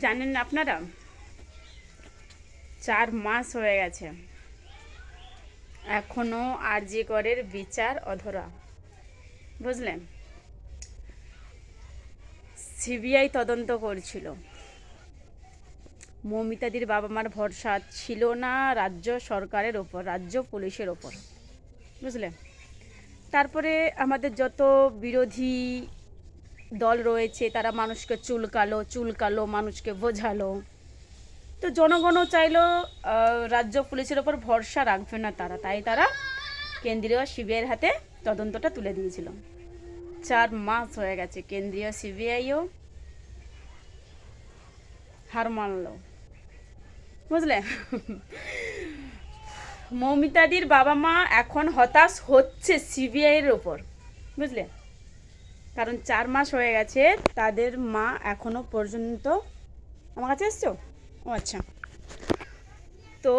জানেন আপনারা? চার মাস হয়ে গেছে। এখনও আরজি করের বিচার অধরা। বুঝলেন? সিবিআই তদন্ত করছিল। মৌমিতাদির বাবা মার ভরসা ছিল না রাজ্য সরকারের ওপর, রাজ্য পুলিশের ওপর। বুঝলেন? তারপরে আমাদের যত বিরোধী দল রয়েছে, তারা মানুষকে চুলকালো চুলকালো, মানুষকে বোঝালো। তো জনগণও চাইলো রাজ্য পুলিশের ওপর ভরসা রাখবে না তারা। তাই তারা কেন্দ্রীয় সিবিআইয়ের হাতে তদন্তটা তুলে দিয়েছিল। চার মাস হয়ে গেছে কেন্দ্রীয় সিবিআইও হার মানলো। বুঝলে? মৌমিতাদির বাবা মা এখন হতাশ হচ্ছে সিবিআইয়ের ওপর। বুঝলে? কারণ চার মাস হয়ে গেছে, তাদের মা এখনও পর্যন্ত আমার কাছে এসছো? ও আচ্ছা। তো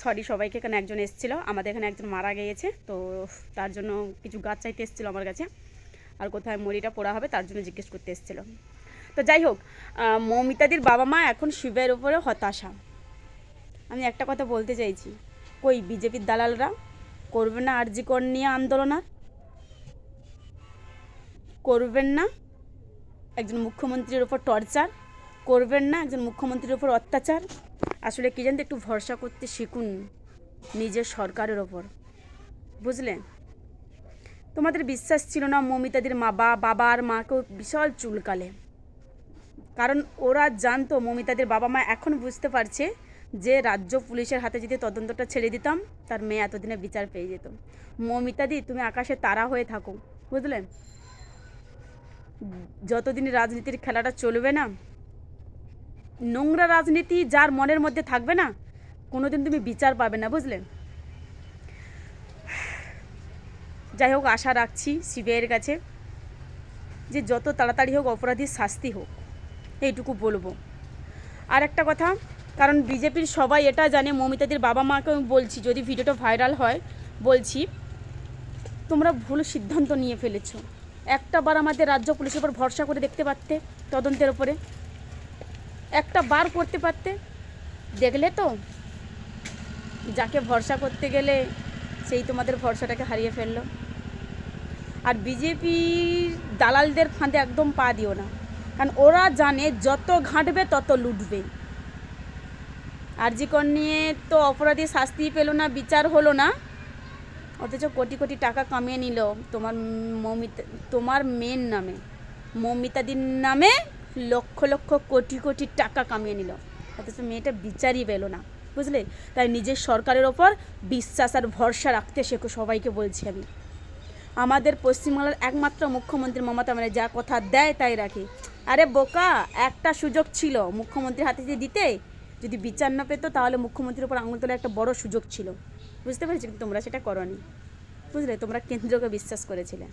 সরি, সবাইকে এখানে একজন এসেছিল, আমাদের এখানে একজন মারা গিয়েছে, তো তার জন্য কিছু গাছ চাইতে এসেছিল আমার কাছে, আর কোথায় মরিটা পোড়া হবে তার জন্য জিজ্ঞেস করতে এসেছিল। তো যাই হোক মৌমিতাদির বাবা মা এখন শিবের উপরে হতাশা। আমি একটা কথা বলতে চাইছি, কই বিজেপির দালালরা করবে না আরজি কর নিয়ে আন্দোলন আর? করবেন না। একজন মুখ্যমন্ত্রীর ওপর টর্চার, করবেন না। একজন মুখ্যমন্ত্রীর ওপর অত্যাচার। আসলে কী জানতে, একটু ভরসা করতে শিখুন নিজের সরকারের ওপর বুঝলে? তোমাদের বিশ্বাস ছিল না মমিতাদির মা বা বাবা আর মাকেও বিশাল চুলকালে। কারণ ওরা জানতো, মমিতাদের বাবা মা এখন বুঝতে পারছে যে রাজ্য পুলিশের হাতে যদি তদন্তটা ছেড়ে দিতাম, তার মেয়ে এতদিনে বিচার পেয়ে যেত। মমিতাদি, তুমি আকাশে তারা হয়ে থাকো। বুঝলেন যতদিন রাজনীতির খেলাটা চলবে না, নোংরা রাজনীতি যার মনের মধ্যে থাকবে না, কোনোদিন তুমি বিচার পাবে না, বুঝলে? যাই হোক, আশা রাখছি সিবিআইয়ের কাছে যে যত তাড়াতাড়ি হোক অপরাধীর শাস্তি হোক, এইটুকু বলব। আর একটা কথা, কারণ বিজেপির সবাই এটা জানে, মমিতাদের বাবা মাকে আমি বলছি, যদি ভিডিওটা ভাইরাল হয়, বলছি, তোমরা ভুল সিদ্ধান্ত নিয়ে ফেলেছো। একটা বার আমাদের রাজ্য পুলিশের উপর ভরসা করে দেখতে পারতে তদন্তের ওপরে একটা বার করতে পারতে দেখলে তো যাকে ভরসা করতে গেলে সেই তোমাদের ভরসাটাকে হারিয়ে ফেলল। আর বিজেপি দালালদের ফাঁদে একদম পা দিও না। কারণ ওরা জানে যত ঘাঁটবে তত লুটবে। আর আরজিকর নিয়ে তো অপরাধী শাস্তি পেল না, বিচার হলো না। অথচ কোটি কোটি টাকা কামিয়ে নিল তোমার মমিতা, তোমার মেয়ের নামে। মমিতাদির নামে লক্ষ লক্ষ কোটি কোটি টাকা কামিয়ে নিল। অথচ মেয়েটা বিচারই পেল না, বুঝলে? তাই নিজের সরকারের ওপর বিশ্বাস আর ভরসা রাখতে শেখো সবাইকে বলছি আমি। আমাদের পশ্চিমবাংলার একমাত্র মুখ্যমন্ত্রী মমতা মানে যা কথা দেয় তাই রাখে। আরে বোকা, একটা সুযোগ ছিল মুখ্যমন্ত্রীর হাতে দিয়ে দিতে যদি বিচার না পেতো, তাহলে মুখ্যমন্ত্রীর উপর আঙুল তোলার একটা বড় সুযোগ ছিল। বুঝতে পেরেছি তোমরা সেটা করনি। বুঝলে? তোমরা কেন্দ্রকে বিশ্বাস করেছিলে।